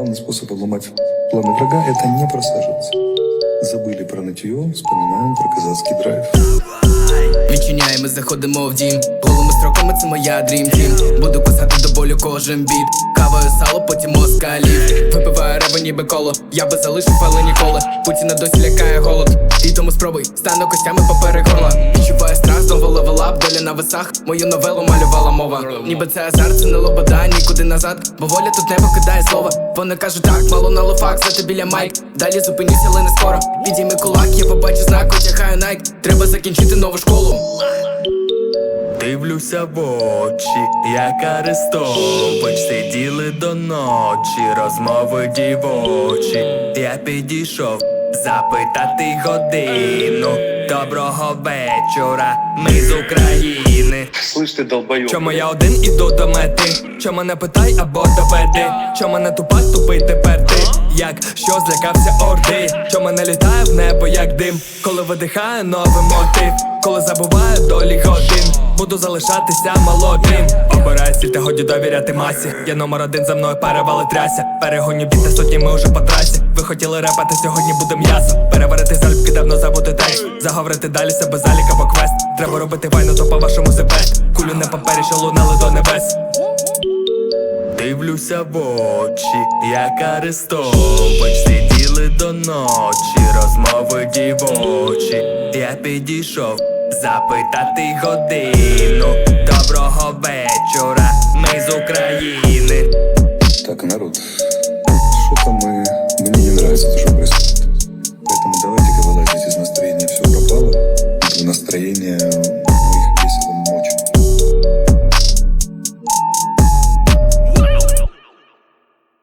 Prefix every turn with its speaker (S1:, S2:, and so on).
S1: Главный способ обломать планы врага – это не просаживаться. Забыли про нытье, вспоминаем про казацкий драйв.
S2: Відчиняємо, заходимо в дім Голими строками це моя дрім тім Буду писати до болю кожен біт Кавою сало, потім москалів Випиваю реби ніби коло Я би залишив, але ніколи Путіна досі лякає голод І тому спробуй, стану костями поперек горла Відчуваю страх, доля на весах. Мою новелу малювала мова. Ніби це азарт, це не лобода, нікуди назад. Бо воля тут не покидає слова. Вони кажуть так, мало на лофак, зати біля майк Далі зупинюся, але не скоро. Підійми кулак, я побачу знак, одягаю найк Треба закінчити нову школу.
S3: Дивлюся в очі, як Арестович. Сиділи до ночі, розмови дівочі. Я підійшов запитати годину Доброго вечора, ми з України
S4: Слышь ты, долбоёб.
S3: Чому я один іду до мети? Чому мене питай або доведи? Чому мене тупак тупий тепер ти? Як що злякався орди? Чому мене літає в небо, як дим? Коли видихаю новий мотив, коли забуваю долі годин, буду залишатися молодим. Годі довіряти масі. Я номер один за мною перевали тряся. Перегоню біта сотні,
S5: ми уже по
S3: трасі.
S5: Ви хотіли
S3: репати,
S5: сьогодні
S3: буде м'ясо. Переварити залюбки, давно забути текст. Заговорити далі себе залік або квест. Треба робити
S5: вайну, то по
S3: вашому
S5: зебест.
S3: Кулю
S5: на папері,
S3: що лунали
S5: до небес.
S3: Дивлюся в очі, як Арестович Сиділи до ночі, розмови дівочі Я підійшов запитати годину Доброго вечора, з України.
S1: Так, народ, что-то мы... Мне не нравится это же происходит. Поэтому давайте-ка вылазить из настроения все пропало. В настроение